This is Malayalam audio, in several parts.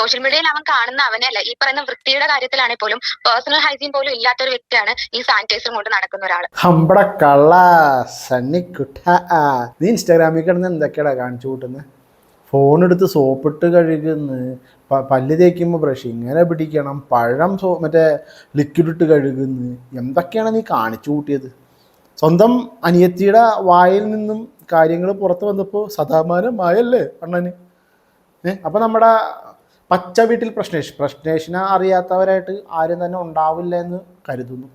സോഷ്യൽ മീഡിയയിൽ അവൻ കാണുന്ന അവനല്ല ഈ പറയുന്ന വൃത്തിയുടെ കാര്യത്തിലാണെങ്കിൽ പോലും പേഴ്സണൽ ഹൈജീൻ പോലും ഇല്ലാത്ത ഒരു വ്യക്തിയാണ് ഈ സാനിറ്റൈസർ കൊണ്ട് നടക്കുന്ന ഒരാൾ ഹമ്പട കള്ള സണ്ണിക്കുട്ട നീ ഇൻസ്റ്റാഗ്രാമിൽ കിടന്ന് എന്തൊക്കെയാടാ കാണിച്ചു കൂട്ടുന്നത് ഫോൺ എടുത്ത് സോപ്പിട്ട് കഴുകുന്നു പല്ല് തേക്കുമ്പോൾ ബ്രഷ് ഇങ്ങനെ പിടിക്കണം പഴം സോ മറ്റേ ലിക്വിഡ് ഇട്ട് കഴുകുന്നു എന്തൊക്കെയാണ് നീ കാണിച്ചു കൂട്ടിയത്? സ്വന്തം അനിയത്തിയുടെ വായിൽ നിന്നും കാര്യങ്ങൾ പുറത്ത് വന്നപ്പോൾ സദാമാനമായല്ലേ അണ്ണന്? ഏ അപ്പം നമ്മുടെ പച്ച വീട്ടിൽ പ്രശ്നേഷ് പ്രശ്നേഷിനെ അറിയാത്തവരായിട്ട് ആരും തന്നെ ഉണ്ടാവില്ല എന്ന് കരുതുന്നു.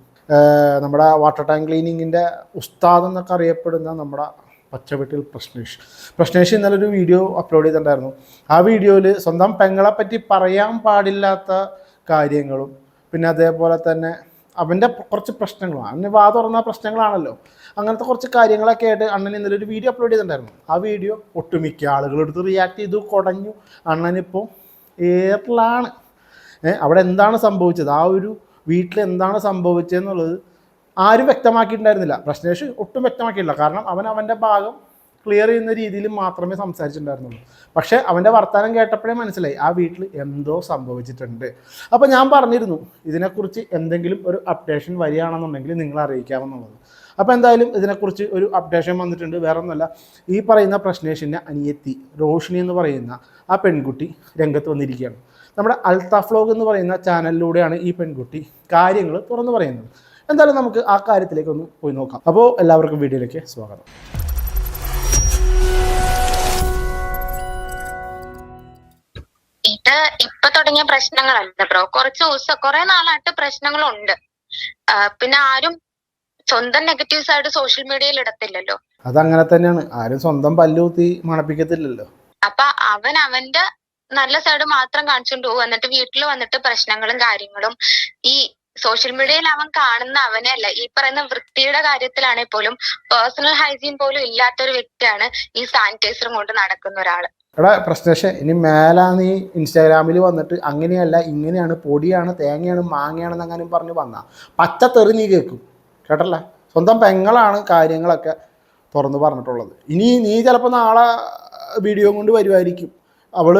നമ്മുടെ വാട്ടർ ടാങ്ക് ക്ലീനിങ്ങിന്റെ ഉസ്താദ് എന്നൊക്കെ അറിയപ്പെടുന്ന നമ്മുടെ പച്ച വീട്ടിൽ പ്രശ്നേഷ്. പ്രശ്നേഷ് ഇന്നലെ ഒരു വീഡിയോ അപ്ലോഡ് ചെയ്തിട്ടുണ്ടായിരുന്നു. ആ വീഡിയോയിൽ സ്വന്തം പെങ്ങളെ പറ്റി പറയാൻ പാടില്ലാത്ത കാര്യങ്ങളും പിന്നെ അതേപോലെ തന്നെ അവന്റെ കുറച്ച് പ്രശ്നങ്ങളും അവന് വാ തുറന്ന പ്രശ്നങ്ങളാണല്ലോ. അങ്ങനത്തെ കുറച്ച് കാര്യങ്ങളൊക്കെ ആയിട്ട് അണ്ണൻ ഇന്നലെ ഒരു വീഡിയോ അപ്ലോഡ് ചെയ്തിട്ടുണ്ടായിരുന്നു. ആ വീഡിയോ ഒട്ടുമിക്ക ആളുകളെടുത്ത് റിയാക്ട് ചെയ്തു കുടഞ്ഞു. അണ്ണനിപ്പോൾ എയറിലാണ് ഏ, അവിടെ എന്താണ് സംഭവിച്ചത്? ആ ഒരു വീട്ടിൽ എന്താണ് സംഭവിച്ചതെന്നുള്ളത് ആരും വ്യക്തമാക്കിയിട്ടുണ്ടായിരുന്നില്ല. പ്രശ്നേഷ് ഒട്ടും വ്യക്തമാക്കിയിട്ടില്ല. കാരണം അവൻ അവന്റെ ഭാഗം ക്ലിയർ ചെയ്യുന്ന രീതിയിൽ മാത്രമേ സംസാരിച്ചിട്ടുണ്ടായിരുന്നുള്ളൂ. പക്ഷേ അവന്റെ വർത്തമാനം കേട്ടപ്പോഴേ മനസ്സിലായി ആ വീട്ടിൽ എന്തോ സംഭവിച്ചിട്ടുണ്ട്. അപ്പോൾ ഞാൻ പറഞ്ഞിരുന്നു ഇതിനെക്കുറിച്ച് എന്തെങ്കിലും ഒരു അപ്ഡേഷൻ വരികയാണെന്നുണ്ടെങ്കിൽ നിങ്ങൾ അറിയിക്കാമെന്നുള്ളത്. അപ്പോൾ എന്തായാലും ഇതിനെക്കുറിച്ച് ഒരു അപ്ഡേഷൻ വന്നിട്ടുണ്ട്. വേറെ ഒന്നുമല്ല ഈ പറയുന്ന പ്രശ്നേഷിന്റെ അനിയത്തി റോഷിനി എന്ന് പറയുന്ന ആ പെൺകുട്ടി രംഗത്ത് വന്നിരിക്കുകയാണ്. നമ്മുടെ അൽത്താഫ് വ്ലോഗ് എന്ന് പറയുന്ന ചാനലിലൂടെയാണ് ഈ പെൺകുട്ടി കാര്യങ്ങൾ തുറന്നു പറയുന്നത്. എന്തായാലും നമുക്ക് ആ കാര്യത്തിലേക്ക് ഒന്ന് പോയി നോക്കാം. അപ്പോൾ എല്ലാവർക്കും വീഡിയോയിലേക്ക് സ്വാഗതം. ഇത് ഇപ്പൊ തുടങ്ങിയ പ്രശ്നങ്ങളല്ല ബ്രോ. കുറച്ച് ദിവസം കുറെ നാളായിട്ട് പ്രശ്നങ്ങളുണ്ട്. പിന്നെ ആരും സ്വന്തം നെഗറ്റീവ്സ് ആയിട്ട് സോഷ്യൽ മീഡിയയിൽ ഇടത്തില്ലല്ലോ. അതങ്ങനെ തന്നെയാണ്. ആരും സ്വന്തം പല്ലുകുത്തി മണപ്പിക്കത്തില്ലല്ലോ. അപ്പൊ അവൻ അവന്റെ നല്ല സൈഡ് മാത്രം കാണിച്ചുകൊണ്ട് പോകും എന്നിട്ട് വീട്ടിൽ വന്നിട്ട് പ്രശ്നങ്ങളും കാര്യങ്ങളും ഈ സോഷ്യൽ മീഡിയയിൽ അവൻ കാണുന്ന അവനെ അല്ല ഈ പറയുന്ന വൃത്തിയുടെ കാര്യത്തിലാണെങ്കിൽ പോലും പേഴ്സണൽ ഹൈജീൻ പോലും ഇല്ലാത്ത ഒരു വ്യക്തിയാണ് ഈ സാനിറ്റൈസറും കൊണ്ട് നടക്കുന്ന ഒരാൾ എടാ ഇനി മേലാ നീ ഇൻസ്റ്റാഗ്രാമിൽ വന്നിട്ട് അങ്ങനെയല്ല ഇങ്ങനെയാണ് പൊടിയാണ് തേങ്ങയാണ് മാങ്ങയാണെന്ന് അങ്ങനെ പറഞ്ഞ് വന്ന. പച്ച തെറി നീ കേൾക്കും. കേട്ടല്ല? സ്വന്തം പെങ്ങളാണ് കാര്യങ്ങളൊക്കെ തുറന്ന് പറഞ്ഞിട്ടുള്ളത്. ഇനി നീ ചിലപ്പോൾ നാളെ വീഡിയോ കൊണ്ട് വരുമായിരിക്കും അവൾ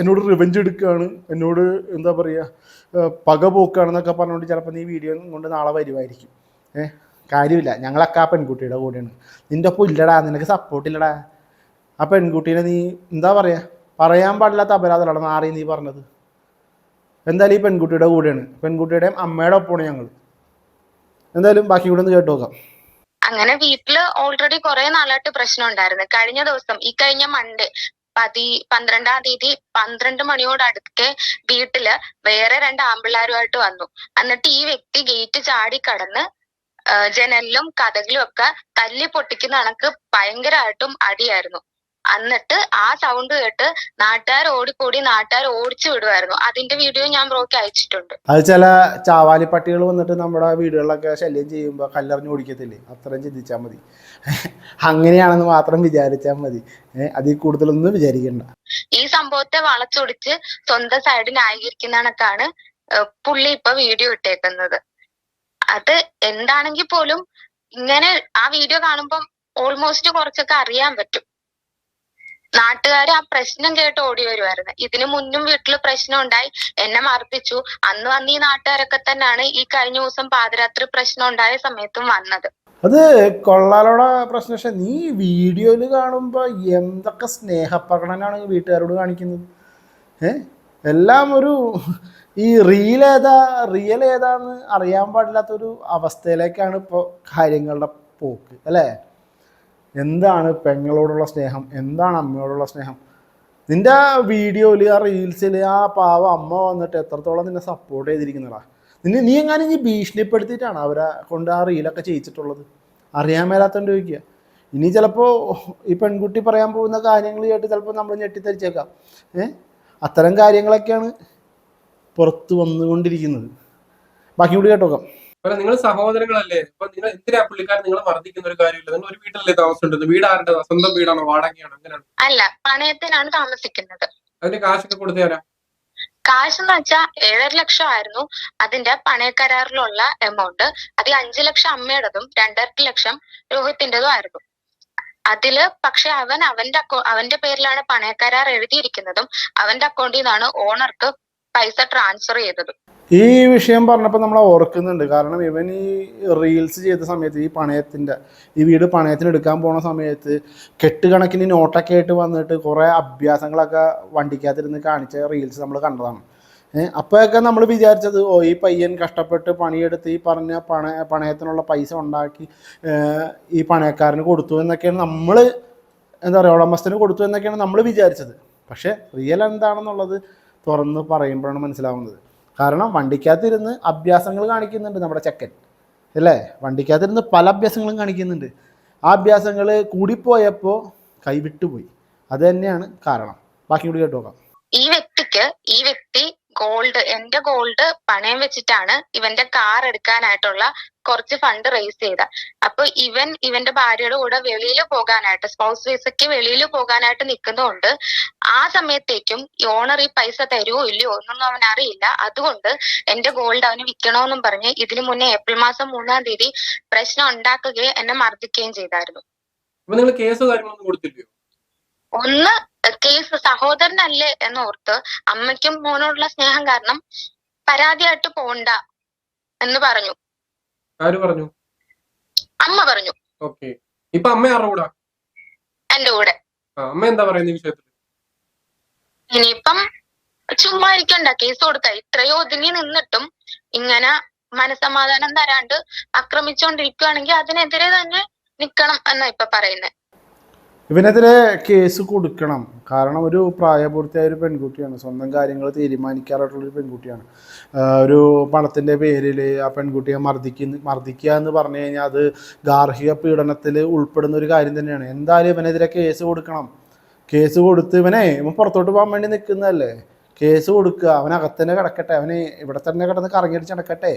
എന്നോട് റിവെഞ്ച് എടുക്കുകയാണ് എന്നോട് എന്താ പറയുക പക പോക്കുകയാണെന്നൊക്കെ പറഞ്ഞുകൊണ്ട് ചിലപ്പോൾ നീ വീഡിയോ കൊണ്ട് നാളെ വരുമായിരിക്കും ഏഹ് കാര്യമില്ല. ഞങ്ങളൊക്കെ ആ പെൺകുട്ടിയുടെ കൂടെയാണ്. നിന്റെ ഒപ്പം ഇല്ലടാ നിനക്ക് സപ്പോർട്ട് ഇല്ലടാ. ആ പെൺകുട്ടീനെ നീ എന്താ പറയുക പറയാൻ പാടില്ലാത്ത അപരാധമാണ് മാറി നീ പറഞ്ഞത്. എന്തായാലും ഈ പെൺകുട്ടിയുടെ കൂടെയാണ്. പെൺകുട്ടിയുടെയും അമ്മയുടെ ഒപ്പമാണ് ഞങ്ങൾ എന്തായാലും ബാക്കി കൂടെ ഒന്ന് കേട്ട് നോക്കാം. അങ്ങനെ വീട്ടിൽ ഓൾറെഡി കുറെ നാളായിട്ട് പ്രശ്നം ഉണ്ടായിരുന്നു കഴിഞ്ഞ ദിവസം ഈ കഴിഞ്ഞ മൺഡേ പതി പന്ത്രണ്ടാം തീയതി പന്ത്രണ്ട് അടുത്ത് വീട്ടിൽ വേറെ രണ്ട് ആമ്പിള്ളാരുമായിട്ട് വന്നു. എന്നിട്ട് ഈ വ്യക്തി ഗേറ്റ് ചാടി കടന്ന് ജനലിലും കഥകളും ഒക്കെ തല്ലി പൊട്ടിക്കുന്ന കണക്ക് ഭയങ്കരമായിട്ടും അടിയായിരുന്നു. എന്നിട്ട് ആ സൗണ്ട് കേട്ട് നാട്ടുകാർ ഓടിക്കൂടി നാട്ടുകാർ ഓടിച്ചു വിടുമായിരുന്നു അതിന്റെ വീഡിയോ ഞാൻ ബ്രോക്ക് അയച്ചിട്ടുണ്ട്. അത് ചില ചാവാലി പട്ടികൾ വന്നിട്ട് നമ്മുടെ വീടുകളിലൊക്കെ ശല്യം ചെയ്യുമ്പോൾ കല്ലെറിഞ്ഞ് ഓടിക്കത്തില്ലേ? അത്രയും ചിന്തിച്ചാൽ മതി. അങ്ങനെയാണെന്ന് മാത്രം വിചാരിച്ചാൽ മതി. അതിൽ കൂടുതലൊന്നും വിചാരിക്കണ്ട. ഈ സംഭവത്തെ വളച്ചൊടിച്ച് സ്വന്തം സൈഡ് ന്യായീകരിക്കുന്ന കണക്കാണ് പുള്ളി ഇപ്പൊ വീഡിയോ ഇട്ടേക്കുന്നത്. അത് എന്താണെങ്കിൽ പോലും ഇങ്ങനെ ആ വീഡിയോ കാണുമ്പം ഓൾമോസ്റ്റ് കുറച്ചൊക്കെ അറിയാൻ പറ്റും. നാട്ടുകാർ ആ പ്രശ്നം കേട്ട് ഓടി വരുമായിരുന്നു ഇതിനു മുന്നും വീട്ടിൽ പ്രശ്നം ഉണ്ടായി. എന്നെ മർദ്ദിച്ചു അന്ന് വന്ന് ഈ നാട്ടുകാരൊക്കെ തന്നെയാണ് ഈ കഴിഞ്ഞ ദിവസം പാതിരാത്രി പ്രശ്നം ഉണ്ടായ സമയത്തും വന്നത്. അത് കൊള്ളാലോട പ്രശ്നം. പക്ഷെ നീ വീഡിയോയിൽ കാണുമ്പോൾ എന്തൊക്കെ സ്നേഹപ്രകടനാണ് വീട്ടുകാരോട് കാണിക്കുന്നത്? ഏ? എല്ലാം ഒരു ഈ റീൽ ഏതാ റിയൽ ഏതാന്ന് അറിയാൻ പാടില്ലാത്തൊരു അവസ്ഥയിലേക്കാണ് ഇപ്പോൾ കാര്യങ്ങളുടെ പോക്ക് അല്ലേ? എന്താണ് പെങ്ങളോടുള്ള സ്നേഹം? എന്താണ് അമ്മയോടുള്ള സ്നേഹം? നിന്റെ ആ വീഡിയോയിൽ ആ റീൽസിൽ ആ പാവ അമ്മ വന്നിട്ട് എത്രത്തോളം നിന്നെ സപ്പോർട്ട് ചെയ്തിരിക്കുന്നതാ നിന്നെ നീ എങ്ങനെ ഈ ഭീഷണിപ്പെടുത്തിയിട്ടാണ് അവരെ കൊണ്ട് ആ റീലൊക്കെ ചെയ്യിച്ചിട്ടുള്ളത്? അറിയാൻ മേലാത്തോണ്ട് ചോദിക്കുക ഇനി ചിലപ്പോൾ ഈ പെൺകുട്ടി പറയാൻ പോകുന്ന കാര്യങ്ങൾ കേട്ട് ചിലപ്പോൾ നമ്മൾ ഞെട്ടിത്തരിച്ചേക്കാം ഏ? അത്തരം കാര്യങ്ങളൊക്കെയാണ് പുറത്ത് വന്നുകൊണ്ടിരിക്കുന്നത്. ബാക്കി കൂടി കേട്ടോക്കാം. അപ്പൊ നിങ്ങൾ സഹോദരങ്ങളല്ലേ? അപ്പൊ നിങ്ങൾ എന്തിനാ പുള്ളിക്കാരൻ നിങ്ങൾ മർദ്ദിക്കുന്ന ഒരു കാര്യമില്ല? നിങ്ങൾ ഒരു വീട്ടിലല്ലേ താമസിച്ചിട്ടുണ്ട് വീട് ആരുടെ സ്വന്തം വീടാണോ? വാടകയാണോ? അങ്ങനെയാണ് അല്ല പണയത്തിനാണ് താമസിക്കുന്നത്. അതിന്റെ കാശൊക്കെ കൊടുത്തു തരാം. കാശ് എന്ന് വെച്ചാൽ ഏഴര ലക്ഷം ആയിരുന്നു. അതിന്റെ പണയക്കരാറിലുള്ള എമൗണ്ട് അതിൽ അഞ്ചു ലക്ഷം അമ്മയുടേതും രണ്ടര ലക്ഷം രോഹിത്തിന്റെതും ആയിരുന്നു. അതിൽ പക്ഷെ അവൻ അവന്റെ അക്കൗ അവന്റെ പേരിലാണ് പണയക്കരാർ എഴുതിയിരിക്കുന്നതും. അവന്റെ അക്കൗണ്ടിൽ നിന്നാണ് ഓണർക്ക് പൈസ ട്രാൻസ്ഫർ ചെയ്തത്. ഈ വിഷയം പറഞ്ഞപ്പോൾ നമ്മൾ ഓർക്കുന്നുണ്ട്. കാരണം ഇവൻ ഈ റീൽസ് ചെയ്ത സമയത്ത് ഈ പണയത്തിന്റെ ഈ വീട് പണയത്തിന് എടുക്കാൻ പോണ സമയത്ത് കെട്ടുകണക്കിന് നോട്ടൊക്കെ ആയിട്ട് വന്നിട്ട് കുറേ അഭ്യാസങ്ങളൊക്കെ വണ്ടിക്കകത്തിരുന്ന് കാണിച്ച റീൽസ് നമ്മൾ കണ്ടതാണ്. അപ്പോഴൊക്കെ നമ്മൾ വിചാരിച്ചത് ഓ ഈ പയ്യൻ കഷ്ടപ്പെട്ട് പണിയെടുത്ത് ഈ പറഞ്ഞ പണ പണയത്തിനുള്ള പൈസ ഉണ്ടാക്കി ഈ പണയക്കാരന് കൊടുത്തു എന്നൊക്കെയാണ് നമ്മൾ എന്താ പറയുക ഉടമസ്ഥന് കൊടുത്തു എന്നൊക്കെയാണ് നമ്മൾ വിചാരിച്ചത്. പക്ഷേ റിയൽ എന്താണെന്നുള്ളത് തുറന്ന് പറയുമ്പോഴാണ് മനസ്സിലാവുന്നത്. കാരണം വണ്ടിക്കകത്തിരുന്ന് അഭ്യാസങ്ങൾ കാണിക്കുന്നുണ്ട് നമ്മുടെ ചെക്കൻ. അല്ലേ? വണ്ടിക്കകത്തിരുന്ന് പല അഭ്യാസങ്ങളും കാണിക്കുന്നുണ്ട്. ആ അഭ്യാസങ്ങൾ കൂടിപ്പോയപ്പോൾ കൈവിട്ടുപോയി. അത് തന്നെയാണ് കാരണം. ബാക്കി കൂടി കേട്ടോ നോക്കാം. ഈ വ്യക്തിക്ക് ഈ വ്യക്തി ഗോൾഡ് എന്റെ ഗോൾഡ് പണയം വെച്ചിട്ടാണ് ഇവന്റെ കാർ എടുക്കാനായിട്ടുള്ള കുറച്ച് ഫണ്ട് റേസ് ചെയ്ത അപ്പൊ ഇവൻ ഇവന്റെ ഭാര്യയുടെ കൂടെ വെളിയിൽ പോകാനായിട്ട് സ്പൗസ് വിസയ്ക്ക് വെളിയിൽ പോകാനായിട്ട് നിൽക്കുന്നതുകൊണ്ട് ആ സമയത്തേക്കും ഓണർ ഈ പൈസ തരുമോ ഇല്ലയോ ഒന്നും അവൻ അറിയില്ല. അതുകൊണ്ട് എന്റെ ഗോൾഡ് അവന് വിൽക്കണമെന്നും പറഞ്ഞ് ഇതിനു മുന്നേ ഏപ്രിൽ മാസം മൂന്നാം തീയതി പ്രശ്നം ഉണ്ടാക്കുകയും എന്നെ മർദ്ദിക്കുകയും ചെയ്തായിരുന്നു. കേസ് കാര്യങ്ങളൊന്നും കൊടുത്തില്ലയോ? ഒന്ന് കേസ് സഹോദരനല്ലേ എന്നോർത്ത് അമ്മയ്ക്കും മോനോടുള്ള സ്നേഹം കാരണം പരാതിയായിട്ട് പോണ്ട എന്ന് പറഞ്ഞു. ആര് പറഞ്ഞു? അമ്മ പറഞ്ഞു. ഓക്കെ. ഇപ്പൊ അമ്മ ആരുടെ കൂടാ? എന്റെ കൂടെ. അമ്മ എന്താ പറയുന്ന ഈ വിഷയത്തിൽ ഇനിയിപ്പം ചുമ്മാ ഇരിക്കണ്ട. കേസ് കൊടുക്ക ഇത്രയോ ഒതുങ്ങി നിന്നിട്ടും ഇങ്ങനെ മനസമാധാനം തരാണ്ട് ആക്രമിച്ചുകൊണ്ടിരിക്കുകയാണെങ്കിൽ അതിനെതിരെ തന്നെ നിക്കണം എന്നാ ഇപ്പൊ പറയുന്നത് ഇവനെതിരെ കേസ് കൊടുക്കണം. കാരണം ഒരു പ്രായപൂർത്തിയായ ഒരു പെൺകുട്ടിയാണ്. സ്വന്തം കാര്യങ്ങൾ തീരുമാനിക്കാറായിട്ടുള്ളൊരു പെൺകുട്ടിയാണ്. ഒരു പണത്തിന്റെ പേരിൽ ആ പെൺകുട്ടിയെ മർദ്ദിക്കുന്ന മർദ്ദിക്കുക എന്ന് പറഞ്ഞു കഴിഞ്ഞാൽ അത് ഗാർഹിക പീഡനത്തിൽ ഉൾപ്പെടുന്ന ഒരു കാര്യം തന്നെയാണ്. എന്തായാലും ഇവനെതിരെ കേസ് കൊടുക്കണം. കേസ് കൊടുത്ത് ഇവനെ ഇവൻ പുറത്തോട്ട് പോകാൻ വേണ്ടി നിൽക്കുന്നതല്ലേ കേസ് കൊടുക്കുക. അവനകത്ത് തന്നെ കിടക്കട്ടെ. അവന് ഇവിടെ തന്നെ കിടന്ന് കറങ്ങിയടിച്ച് നടക്കട്ടെ.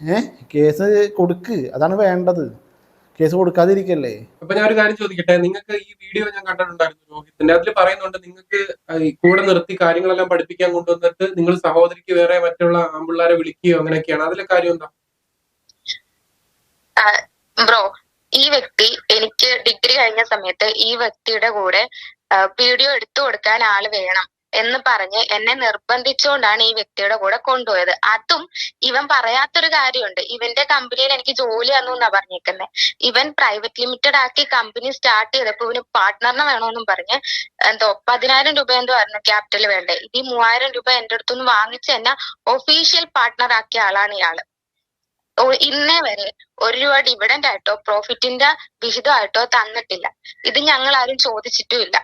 ഏഹ് കേസ് കൊടുക്ക്. അതാണ് വേണ്ടത്. കേസ് കൊടുക്കാതിരിക്കല്ലേ? അപ്പൊ ഞാൻ ഒരു കാര്യം ചോദിക്കട്ടെ? നിങ്ങൾക്ക് ഈ വീഡിയോ ഞാൻ കണ്ടിട്ടുണ്ടായിരുന്നു രോഹിത്തിന്റെ അതിൽ പറയുന്നുണ്ട് നിങ്ങൾക്ക് ഈ കൂടെ നിർത്തി കാര്യങ്ങളെല്ലാം പഠിപ്പിക്കാൻ കൊണ്ടുവന്നിട്ട് നിങ്ങൾ സഹോദരിക്ക് വേറെ മറ്റുള്ള ആമ്പിള്ളാരെ വിളിക്കുകയോ അങ്ങനെയൊക്കെയാണ്. അതിലെ കാര്യം എന്താ? ബ്രോ ഈ വ്യക്തി എനിക്ക് ഡിഗ്രി കഴിഞ്ഞ സമയത്ത് ഈ വ്യക്തിയുടെ കൂടെ വീഡിയോ എടുത്തു കൊടുക്കാൻ ആൾ വേണം. എന്ന് പറഞ്ഞ് എന്നെ നിർബന്ധിച്ചുകൊണ്ടാണ് ഈ വ്യക്തിയുടെ കൂടെ കൊണ്ടുപോയത്. അതും ഇവൻ പറയാത്തൊരു കാര്യമുണ്ട്. ഇവന്റെ കമ്പനിയിൽ എനിക്ക് ജോലി തന്നു എന്നാ പറഞ്ഞേക്കുന്നത് ഇവൻ പ്രൈവറ്റ് ലിമിറ്റഡ് ആക്കി കമ്പനി സ്റ്റാർട്ട് ചെയ്തപ്പോ ഇവന് പാർട്ട്ണറിനെ വേണമെന്നും പറഞ്ഞ് എന്തോ പതിനായിരം രൂപ എന്തോ ആയിരുന്നു ക്യാപിറ്റൽ വേണ്ടേ. ഈ മൂവായിരം രൂപ എന്റെ അടുത്തുനിന്ന് വാങ്ങിച്ച് തന്നെ ഒഫീഷ്യൽ പാർട്ട്ണർ ആക്കിയ ആളാണ് ഇയാൾ. ഇന്നേ വരെ ഒരു രൂപ ഡിവിഡൻഡ് ആയിട്ടോ പ്രോഫിറ്റിന്റെ വിഹിതമായിട്ടോ തന്നിട്ടില്ല. ഇത് ഞങ്ങൾ ആരും ചോദിച്ചിട്ടുമില്ല.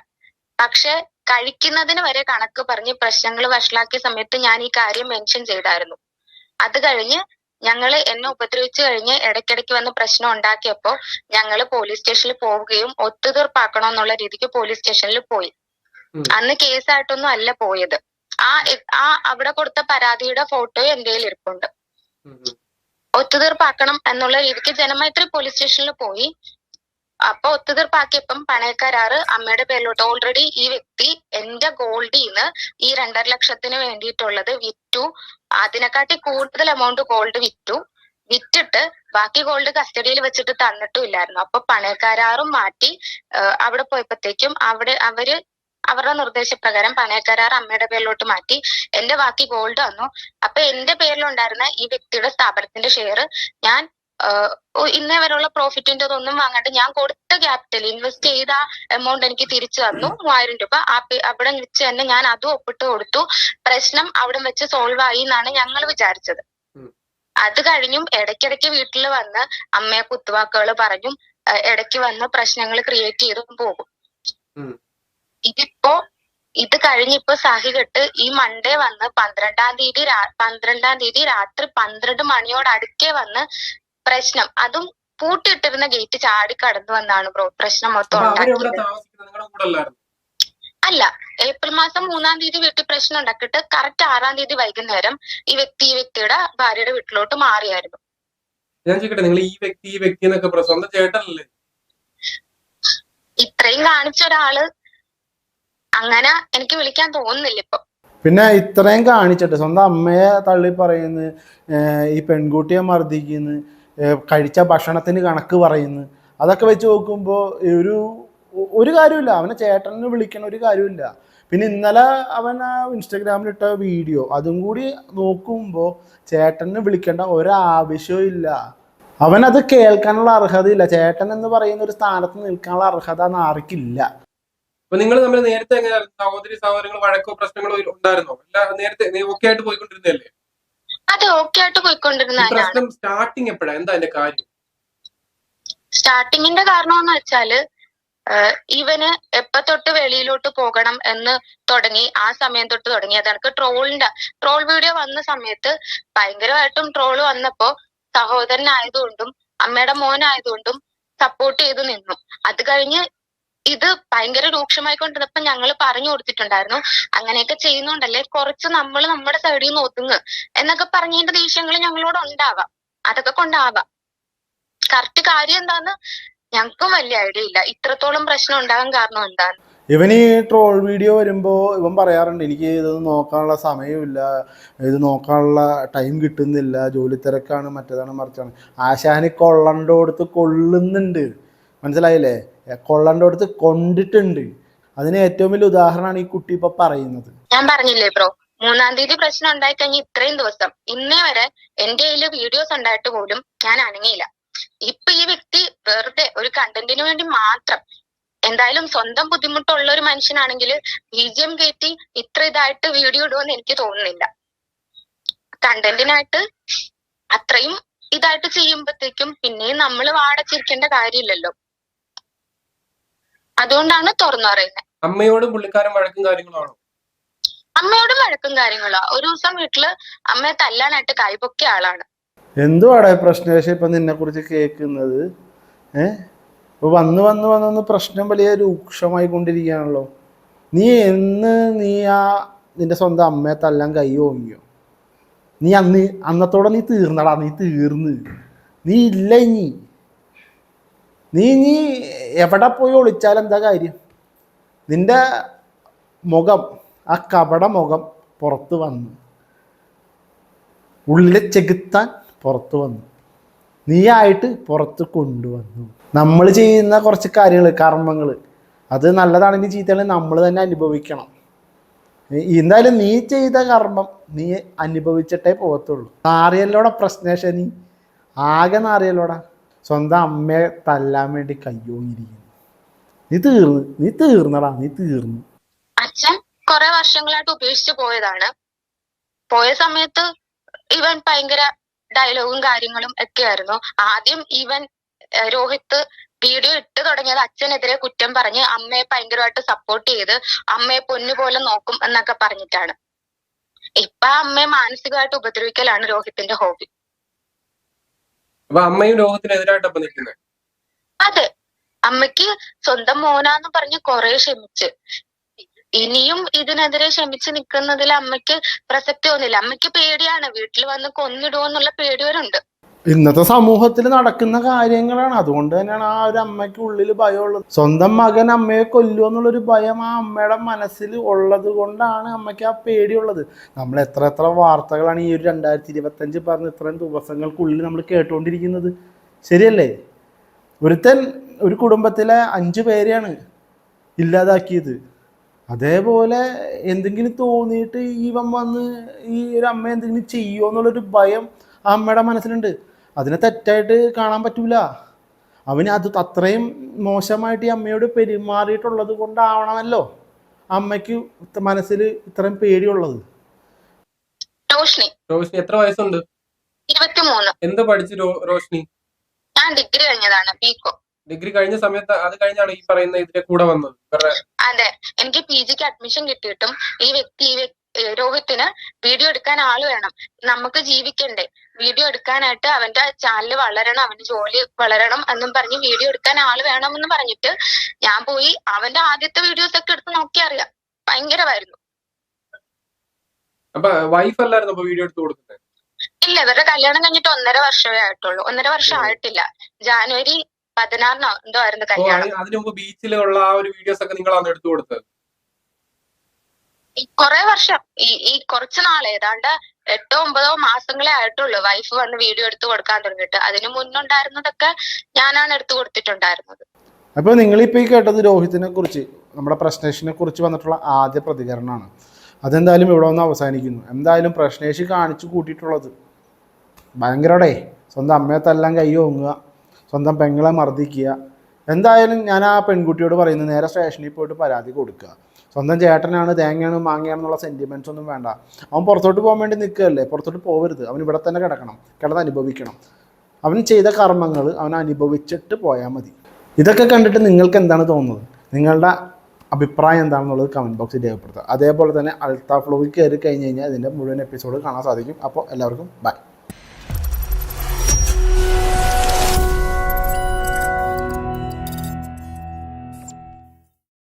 പക്ഷെ കഴിക്കുന്നതിന് വരെ കണക്ക് പറഞ്ഞ് പ്രശ്നങ്ങൾ വഷളാക്കിയ സമയത്ത് ഞാൻ ഈ കാര്യം മെൻഷൻ ചെയ്തായിരുന്നു. അത് കഴിഞ്ഞ് ഞങ്ങൾ എന്നെ ഉപദ്രവിച്ചു കഴിഞ്ഞ് ഇടയ്ക്കിടയ്ക്ക് വന്ന് പ്രശ്നം ഉണ്ടാക്കിയപ്പോ ഞങ്ങൾ പോലീസ് സ്റ്റേഷനിൽ പോവുകയും ഒത്തുതീർപ്പാക്കണം എന്നുള്ള രീതിക്ക് പോലീസ് സ്റ്റേഷനിൽ പോയി. അന്ന് കേസായിട്ടൊന്നും അല്ല പോയത്. ആ ആ അവിടെ കൊടുത്ത പരാതിയുടെ ഫോട്ടോ എന്റെ കയ്യിൽ ഇരിപ്പുണ്ട്. ഒത്തുതീർപ്പാക്കണം എന്നുള്ള രീതിക്ക് ജനമൈത്രി പോലീസ് സ്റ്റേഷനിൽ പോയി. അപ്പൊ ഒത്തുതീർപ്പാക്കിയപ്പം പണയക്കരാറ് അമ്മയുടെ പേരിലോട്ട് ഓൾറെഡി ഈ വ്യക്തി എന്റെ ഗോൾഡിന്ന് ഈ രണ്ടര ലക്ഷത്തിന് വേണ്ടിയിട്ടുള്ളത് വിറ്റു. അതിനെക്കാട്ടി കൂടുതൽ എമൗണ്ട് ഗോൾഡ് വിറ്റു. വിറ്റിട്ട് ബാക്കി ഗോൾഡ് കസ്റ്റഡിയിൽ വെച്ചിട്ട് തന്നിട്ടും ഇല്ലായിരുന്നു അപ്പൊ പണയക്കരാറും മാറ്റി അവിടെ പോയപ്പോഴത്തേക്കും അവിടെ അവർ അവരുടെ നിർദ്ദേശപ്രകാരം പണയക്കരാർ അമ്മയുടെ പേരിലോട്ട് മാറ്റി എന്റെ ബാക്കി ഗോൾഡ് വന്നു അപ്പൊ എന്റെ പേരിലുണ്ടായിരുന്ന ഈ വ്യക്തിയുടെ സ്ഥാപനത്തിന്റെ ഷെയർ ഞാൻ ഇന്നേ വരെയുള്ള പ്രോഫിറ്റിന്റെ ഒന്നും വാങ്ങാണ്ട് ഞാൻ കൊടുത്ത ക്യാപിറ്റൽ ഇൻവെസ്റ്റ് ചെയ്ത എമൗണ്ട് എനിക്ക് തിരിച്ചു തന്നു മൂവായിരം രൂപ. അവിടെ വെച്ച് തന്നെ ഞാൻ അതും ഒപ്പിട്ട് കൊടുത്തു. പ്രശ്നം അവിടെ വെച്ച് സോൾവ് ആയി എന്നാണ് ഞങ്ങൾ വിചാരിച്ചത്. അത് കഴിഞ്ഞും ഇടയ്ക്കിടയ്ക്ക് വീട്ടിൽ വന്ന് അമ്മയെ കുത്തുവാക്കുകൾ പറഞ്ഞു ഇടയ്ക്ക് വന്ന് പ്രശ്നങ്ങൾ ക്രിയേറ്റ് ചെയ്തും പോകും. ഇതിപ്പോ ഇത് കഴിഞ്ഞിപ്പോ സഹികെട്ട് ഈ മൺഡേ വന്ന് പന്ത്രണ്ടാം തീയതി പന്ത്രണ്ടാം തീയതി രാത്രി പന്ത്രണ്ട് മണിയോട് അടുക്കേ വന്ന് പ്രശ്നം. അതും പൂട്ടിയിട്ടിരുന്ന ഗേറ്റ് ചാടി കടന്നു വന്നാണ് ബ്രോ പ്രശ്നം മൊത്തം ഉണ്ടാക്കിയത്. അല്ല ഏപ്രിൽ മാസം മൂന്നാം തീയതി വീട്ടിൽ പ്രശ്നം ഉണ്ടാക്കിയിട്ട് കറക്റ്റ് ആറാം തീയതി വൈകുന്നേരം ഈ വ്യക്തി ഈ വ്യക്തിയുടെ ഭാര്യയുടെ വീട്ടിലോട്ട് മാറിയായിരുന്നു. ഞാൻ ചോദിക്കട്ടെ നിങ്ങൾ ഈ വ്യക്തി ഈ വ്യക്തി എന്നൊക്കെ ചേട്ടനല്ലേ? ഇത്രയും കാണിച്ച ഒരാൾ അങ്ങനെ എനിക്ക് വിളിക്കാൻ തോന്നുന്നില്ല ഇപ്പൊ. പിന്നെ ഇത്രയും കാണിച്ചിട്ട് സ്വന്തം അമ്മയെ തള്ളി പറയുന്നു ഈ പെൺകുട്ടിയെ മർദ്ദിക്കുന്നു. കഴിച്ച ഭക്ഷണത്തിന് കണക്ക് പറയുന്നു. അതൊക്കെ വെച്ച് നോക്കുമ്പോൾ ഒരു ഒരു കാര്യമില്ല അവനെ ചേട്ടനെ വിളിക്കണ ഒരു കാര്യമില്ല പിന്നെ ഇന്നലെ അവൻ ആ ഇൻസ്റ്റഗ്രാമിലിട്ട വീഡിയോ അതും കൂടി നോക്കുമ്പോൾ ചേട്ടനെ വിളിക്കേണ്ട ഒരാവശ്യവും ഇല്ല. അവനത് കേൾക്കാനുള്ള അർഹതയില്ല. ചേട്ടൻ എന്ന് പറയുന്ന ഒരു സ്ഥാനത്ത് നിൽക്കാനുള്ള അർഹത ആർക്കില്ല. നിങ്ങൾ തമ്മിൽ നേരത്തെ എങ്ങനെയായിരുന്നു സഹോദരി സഹോദരങ്ങൾ വഴക്കോ പ്രശ്നങ്ങളോ ഉണ്ടായിരുന്നോ? അല്ല നേരത്തെ ഓക്കെ ആയിട്ട് പോയിക്കൊണ്ടിരുന്നല്ലേ അത് ഓക്കെ ആയിട്ട് പോയിക്കൊണ്ടിരുന്ന സ്റ്റാർട്ടിങ് എപ്പോഴാ? എന്താ അതിന്റെ കാര്യം? സ്റ്റാർട്ടിങ്ങിന്റെ കാരണം എന്ന് വെച്ചാൽ ഇവന് എപ്പ തൊട്ട് വെളിയിലോട്ട് പോകണം എന്ന് തുടങ്ങി ആ സമയം തൊട്ട് തുടങ്ങി. അതെനിക്ക് ട്രോളിന്റെ ട്രോൾ വീഡിയോ വന്ന സമയത്ത് ഭയങ്കരമായിട്ടും ട്രോൾ വന്നപ്പോ സഹോദരനായതുകൊണ്ടും അമ്മയുടെ മോനായതുകൊണ്ടും സപ്പോർട്ട് ചെയ്ത് നിന്നു. അത് കഴിഞ്ഞ് ഇത് ഭയങ്കര രൂക്ഷമായിക്കൊണ്ടിരുന്നപ്പോ ഞങ്ങൾ പറഞ്ഞു കൊടുത്തിട്ടുണ്ടായിരുന്നു. അങ്ങനെയൊക്കെ ചെയ്യുന്നുണ്ടല്ലേ? കുറച്ച് നമ്മൾ നമ്മുടെ സൈഡിൽ നിന്ന് ഒതുങ്ങ് എന്നൊക്കെ പറഞ്ഞതിന്റെ ദേഷ്യങ്ങൾ ഞങ്ങളോട് ഉണ്ടാവാം. അതൊക്കെ കൊണ്ടാവാം. കറക്റ്റ് കാര്യം എന്താന്ന് ഞങ്ങൾക്കും വലിയ ഐഡിയ ഇല്ല. ഇത്രത്തോളം പ്രശ്നം ഉണ്ടാകാൻ കാരണം എന്താണ്? ഇവൻ ഈ ട്രോൾ വീഡിയോ വരുമ്പോൾ ഇവൻ പറയാറുണ്ട് എനിക്ക് ഇത് നോക്കാനുള്ള സമയമില്ല. ഇത് നോക്കാനുള്ള ടൈം കിട്ടുന്നില്ല. ജോലി തിരക്കാണ്. മറ്റേതാണ് മറിച്ചാണ്. ആശാന് കൊള്ളണ്ടോടുത്ത് കൊള്ളുന്നുണ്ട്. മനസ്സിലായില്ലേ? കൊള്ളണ്ടോടത്ത് കൊണ്ടിട്ടുണ്ട്. അതിന് ഏറ്റവും വലിയ ഉദാഹരണമാണ് ഈ കുട്ടി ഇപ്പൊ പറയുന്നത്. ഞാൻ പറഞ്ഞില്ലേ ബ്രോ? മൂന്നാം തീയതി പ്രശ്നം ഉണ്ടായി കഴിഞ്ഞ ഇത്രയും ദിവസം. ഇന്നേ വരെ എന്റെ കയ്യിൽ വീഡിയോസ് ഉണ്ടായിട്ട് പോലും ഞാൻ അനങ്ങിയില്ല. ഇപ്പൊ ഈ വ്യക്തി വെറുതെ ഒരു കണ്ടന്റിന് വേണ്ടി മാത്രം എന്തായാലും സ്വന്തം ബുദ്ധിമുട്ടുള്ള ഒരു മനുഷ്യനാണെങ്കിൽ ബി ജി എം കയറ്റി ഇത്ര ഇതായിട്ട് വീഡിയോ ഇടുമെന്ന് എനിക്ക് തോന്നുന്നില്ല. കണ്ടന്റിനായിട്ട് അത്രയും ഇതായിട്ട് ചെയ്യുമ്പോഴത്തേക്കും പിന്നെയും നമ്മൾ വാടച്ചിരിക്കേണ്ട കാര്യമില്ലല്ലോ. അതുകൊണ്ടാണ് തുറന്നു പറയുന്നത് അമ്മയോടും പുള്ളിക്കാരൻ വഴക്കും കാര്യങ്ങളാണോ? അമ്മയോടും വഴക്കും കാര്യങ്ങളോ. ഒരു ദിവസം വീട്ടിൽ അമ്മയെ തല്ലാനായിട്ട് കൈപൊക്കിയ ആളാണ്. എന്തുവാടാ പ്രശ്നേഷം ഇപ്പൊ നിന്നെ കുറിച്ച് കേൾക്കുന്നത്? ഏ? ഇപ്പൊ വന്ന് വന്ന് വന്ന് വന്ന് പ്രശ്നം വലിയ രൂക്ഷമായി കൊണ്ടിരിക്കുകയാണല്ലോ. നീ എന്ന് നീ ആ നിന്റെ സ്വന്തം അമ്മയെ തല്ലാൻ കൈ ഓങ്ങിയോ? നീ അന്ന് അന്നത്തോടെ നീ തീർന്നടാ നീ തീർന്ന്. നീ ഇല്ല ഇനി. നീ നീ എവിടെ പോയി ഒളിച്ചാൽ എന്താ കാര്യം? നിന്റെ മുഖം ആ കപട മുഖം പുറത്ത് വന്നു. ഉള്ളിലെ ചെകുത്താൻ പുറത്തു വന്നു. നീയായിട്ട് പുറത്ത് കൊണ്ടുവന്നു. നമ്മൾ ചെയ്യുന്ന കുറച്ച് കാര്യങ്ങൾ കർമ്മങ്ങൾ അത് നല്ലതാണെങ്കിൽ ചീത്തയാണെങ്കിൽ നമ്മൾ തന്നെ അനുഭവിക്കണം. എന്തായാലും നീ ചെയ്ത കർമ്മം നീ അനുഭവിച്ചിട്ടേ പോകത്തുള്ളൂ. നാറിയല്ലോടെ പ്രശ്നേഷ നീ? ആകെ നാറിയല്ലോടാ? സ്വന്തം അമ്മയെ തല്ലാൻ വേണ്ടി കയ്യോങ്ങിയിരിക്കുന്നു നീ തീർന്ന് നീ തീർന്നടാ നീ തീർന്നു. അച്ഛൻ കുറെ വർഷങ്ങളായിട്ട് ഉപേക്ഷിച്ചു പോയതാണ്. പോയ സമയത്ത് ഇവൻ ഭയങ്കര ഡയലോഗും കാര്യങ്ങളും ഒക്കെ ആയിരുന്നു ആദ്യം ഇവൻ രോഹിത്ത് വീഡിയോ ഇട്ട് തുടങ്ങിയത് അച്ഛനെതിരെ കുറ്റം പറഞ്ഞ് അമ്മയെ ഭയങ്കരമായിട്ട് സപ്പോർട്ട് ചെയ്ത് അമ്മയെ പൊന്നുപോലെ നോക്കും എന്നൊക്കെ പറഞ്ഞിട്ടാണ്. ഇപ്പൊ അമ്മയെ മാനസികമായിട്ട് ഉപദ്രവിക്കലാണ് രോഹിത്തിന്റെ ഹോബി അപ്പൊ അമ്മയും രോഗത്തിനെതിരായിട്ടപ്പൊ നിൽക്കുന്നത് അതെ. അമ്മയ്ക്ക് സ്വന്തം മോനാന്ന് പറഞ്ഞ് കുറെ ക്ഷമിച്ച്. ഇനിയും ഇതിനെതിരെ ക്ഷമിച്ച് നിൽക്കുന്നതിൽ അമ്മയ്ക്ക് പ്രസക്തി ഒന്നുമില്ല അമ്മയ്ക്ക് പേടിയാണ്. വീട്ടിൽ വന്ന് കൊന്നിടുവോന്നുള്ള പേടി വരുന്നുണ്ട് ഇന്നത്തെ സമൂഹത്തിൽ നടക്കുന്ന കാര്യങ്ങളാണ്. അതുകൊണ്ട് തന്നെയാണ് ആ ഒരു അമ്മയ്ക്ക് ഉള്ളിൽ ഭയമുള്ളത്. സ്വന്തം മകൻ അമ്മയെ കൊല്ലുമോ എന്നുള്ളൊരു ഭയം ആ അമ്മയുടെ മനസ്സിൽ ഉള്ളത് കൊണ്ടാണ് അമ്മയ്ക്ക് ആ പേടിയുള്ളത്. നമ്മൾ എത്ര എത്ര വാർത്തകളാണ് ഈ ഒരു രണ്ടായിരത്തി ഇരുപത്തഞ്ച് പറഞ്ഞ ഇത്രയും ദിവസങ്ങൾക്കുള്ളിൽ നമ്മൾ കേട്ടുകൊണ്ടിരിക്കുന്നത്. ശരിയല്ലേ? ഒരുത്തൻ ഒരു കുടുംബത്തിലെ അഞ്ചു പേരെയാണ് ഇല്ലാതാക്കിയത്. അതേപോലെ എന്തെങ്കിലും തോന്നിയിട്ട് ഇവൻ വന്ന് ഈ ഒരു അമ്മ എന്തെങ്കിലും ചെയ്യുമോ എന്നുള്ളൊരു ഭയം ആ അമ്മയുടെ മനസ്സിലുണ്ട്. അതിനെ തെറ്റായിട്ട് കാണാൻ പറ്റൂല. അവന് അത് അത്രയും മോശമായിട്ട് ഈ അമ്മയോട് പെരുമാറിയിട്ടുള്ളത് കൊണ്ടാവണമല്ലോ. അമ്മയ്ക്ക് മനസ്സിൽ ഇത്രയും പേടിയുള്ളത്. റോഷ്നി. എത്ര വയസ്സുണ്ട്? ഇരുപത്തിമൂന്ന്. എന്ത് പഠിച്ചു റോഷ്നി റോഷിനി? ഞാൻ ഡിഗ്രി കഴിഞ്ഞതാണ് ബികോ ഡിഗ്രി കഴിഞ്ഞ സമയത്ത് അത് കഴിഞ്ഞാണ് ഈ പറയുന്ന ഇതിന്റെ കൂടെ വന്നത്. അതെ എനിക്ക് പി ജിക്ക് അഡ്മിഷൻ കിട്ടിയിട്ടും ഈ വ്യക്തി ഈ രോഹിത്തിന് വീഡിയോ എടുക്കാൻ ആൾ വേണം. നമുക്ക് ജീവിക്കണ്ടേ? വീഡിയോ എടുക്കാനായിട്ട് അവന്റെ ചാനൽ വളരണം അവന്റെ ജോലി വളരണം എന്നും പറഞ്ഞ് വീഡിയോ എടുക്കാൻ ആൾ വേണം എന്ന് പറഞ്ഞിട്ട് ഞാൻ പോയി അവന്റെ ആദ്യത്തെ വീഡിയോസ് ഒക്കെ എടുത്ത് നോക്കി അറിയാം. ഭയങ്കരമായിരുന്നു. വൈഫ് അല്ലായിരുന്നു വീഡിയോ എടുത്ത് കൊടുക്കുന്നത്? ഇല്ല ഇവരുടെ കല്യാണം കഴിഞ്ഞിട്ട് ഒന്നര വർഷമേ ആയിട്ടുള്ളൂ. ഒന്നര വർഷം ആയിട്ടില്ല. ജാനുവരി പതിനാറിനോ എന്തോ ആയിരുന്നു കല്യാണം. അതി- അതിനു മുമ്പ് ബീച്ചിലുള്ള ആ ഒരു വീഡിയോസ് ഒക്കെ നിങ്ങളാണ് എടുത്തു കൊടുത്തത്? കുറെ വർഷം. ഈ ഈ കുറച്ച് നാൾ ഏതാണ്ട് എട്ടോ ഒമ്പതോ മാസങ്ങളെ ആയിട്ടുള്ളൂ. വൈഫ് വന്ന് വീഡിയോ എടുത്തു കൊടുക്കാൻ തുടങ്ങിയിട്ട്. അതിന് മുന്നുണ്ടായിരുന്നതൊക്കെ ഞാനാണ് എടുത്തു കൊടുത്തിട്ടുണ്ടായിരുന്നത്. അപ്പോൾ ഇപ്പൊ ഈ കേട്ടത് രോഹിത്തിനെ കുറിച്ച് നമ്മുടെ പ്രശ്നേഷിനെ കുറിച്ച് വന്നിട്ടുള്ള ആദ്യ പ്രതികരണമാണ്. അതെന്തായാലും ഇവിടെ ഒന്ന് അവസാനിക്കുന്നു. എന്തായാലും പ്രശ്നേഷ് കാണിച്ചു കൂട്ടിയിട്ടുള്ളത് ഭയങ്കരടേ. സ്വന്തം അമ്മയെ തല്ലാൻ കൈ ഓങ്ങുക സ്വന്തം പെങ്ങളെ മർദ്ദിക്കുക എന്തായാലും ഞാൻ ആ പെൺകുട്ടിയോട് പറയുന്നത് നേരെ സ്റ്റേഷനിൽ പോയിട്ട് പരാതി കൊടുക്കുക. സ്വന്തം ചേട്ടനാണ് തേങ്ങയാണ് മാങ്ങയാണെന്നുള്ള സെന്റിമെന്റ്സ് ഒന്നും വേണ്ട. അവൻ പുറത്തോട്ട് പോകാൻ വേണ്ടി നിൽക്കുകയല്ലേ? പുറത്തോട്ട് പോകരുത് അവൻ ഇവിടെ തന്നെ കിടക്കണം. കിടന്ന് അനുഭവിക്കണം. അവൻ ചെയ്ത കർമ്മങ്ങൾ അവൻ അനുഭവിച്ചിട്ട് പോയാൽ മതി. ഇതൊക്കെ കണ്ടിട്ട് നിങ്ങൾക്ക് എന്താണ് തോന്നുന്നത്? നിങ്ങളുടെ അഭിപ്രായം എന്താണെന്നുള്ളത് കമന്റ് ബോക്സിൽ രേഖപ്പെടുത്തുക. അതേപോലെ തന്നെ അൾത്താ ഫ്ലോയിൽ കയറി കഴിഞ്ഞ് കഴിഞ്ഞാൽ ഇതിന്റെ മുഴുവൻ എപ്പിസോഡ് കാണാൻ സാധിക്കും. അപ്പോൾ എല്ലാവർക്കും ബൈ